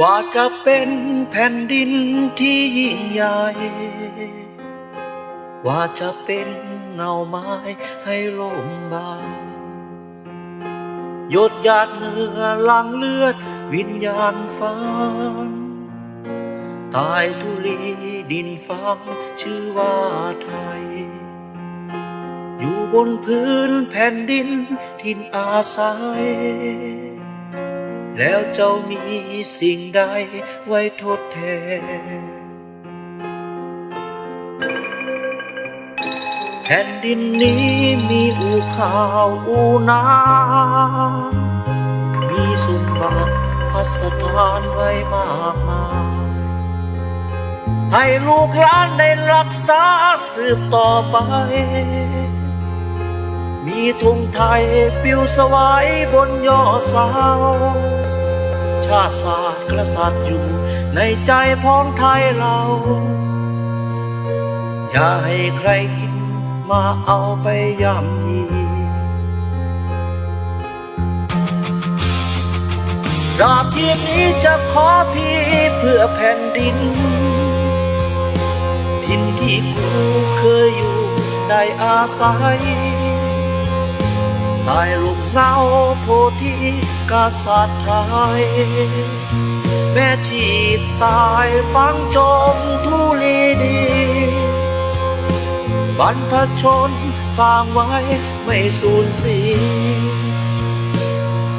กว่าจะเป็นแผ่นดินที่ยิ่งใหญ่ กว่าจะเป็นเงาไม้ให้ลมบางหยดหยาดเหงื่อลังเลือดวิญญาณฝันตายทุลีดินฟังชื่อว่าไทย อยู่บนพื้นแผ่นดินทินอาศัย แล้วเจ้ามีสิ่งใดไว้ทดแทน แผ่นดินนี้มีอูข่าวอูนามีสมบัติพัสถานไว้มากมาย ให้ลูกหลานได้รักษาสืบต่อไปมีธงไทยปิวสวายบนยอดเสา ชาติศาสตร์กษัตริย์อยู่ ในใจพ้องไทยเรา อย่าให้ใครคิดมาเอาไปย่ำยีราบทีนี้จะขอพี่เพื่อแผ่นดินทินที่กูเคยอยู่ได้อาศัย ตายลุมเงาโพธิกษัตริย์ไทย แม่ชีตายฟังจมทุลีดี บรรพชนสร้างไว้ไม่สูญเสีย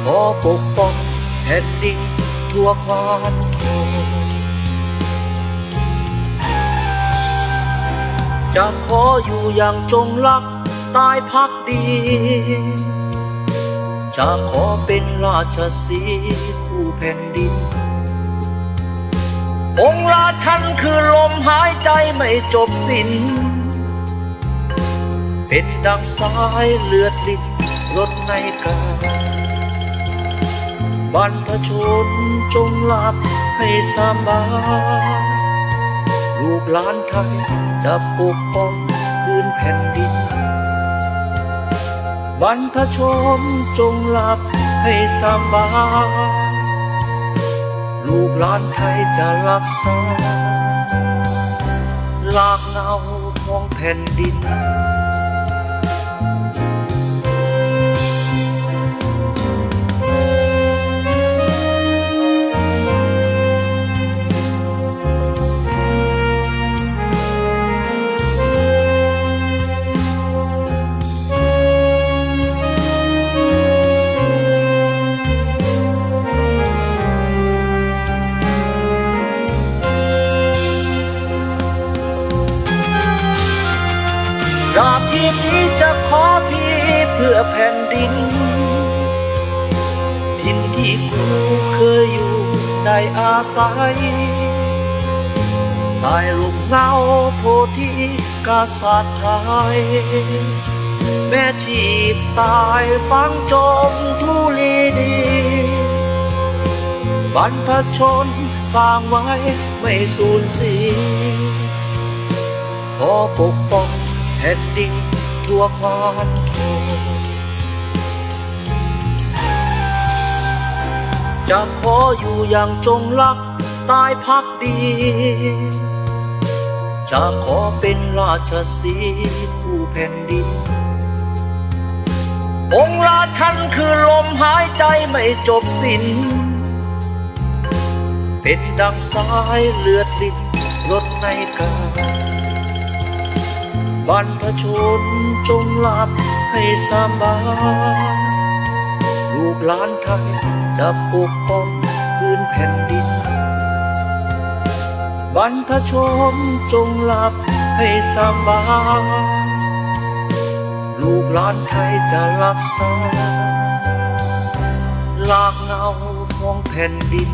ขอปกป้องแผ่นดินทั่วควานทองจะขออยู่อย่างจงรักตายพักดี จะขอเป็นราชสีห์คู่แผ่นดิน องค์ราชันคือลมหายใจไม่จบสิ้น เป็นดังสายเลือดลิดรถในกาบรรพชนจงหลับให้สบายลูกหลานไทยจะปกป้องพื้นแผ่นดิน บรรพชนจงหลับให้สบายลูกหลานไทยจะรักษา ลากเงาของแผ่นดิน อาศัยตายลุมเงาโพธิกษัตริย์ไทย แม่ชีตายฟังจมทุลีดี บรรพชนสร้างไว้ไม่สูญเสียขอปกป้องแผ่นดินทั่วควานทอง จะขออยู่อย่างจงรักตายพักดี จะขอเป็นราชสีห์คู่แผ่นดิน องค์ราชันคือลมหายใจไม่จบสิ้น เป็นดังสายเลือดลิดรถในกาบรรพชนจงหลับให้สบายลูกหลานไทย จะปกป้องพื้นแผ่นดิน บรรพชมจงหลับให้สบายลูกหลานไทยจะรักษา ลากเงาของแผ่นดิน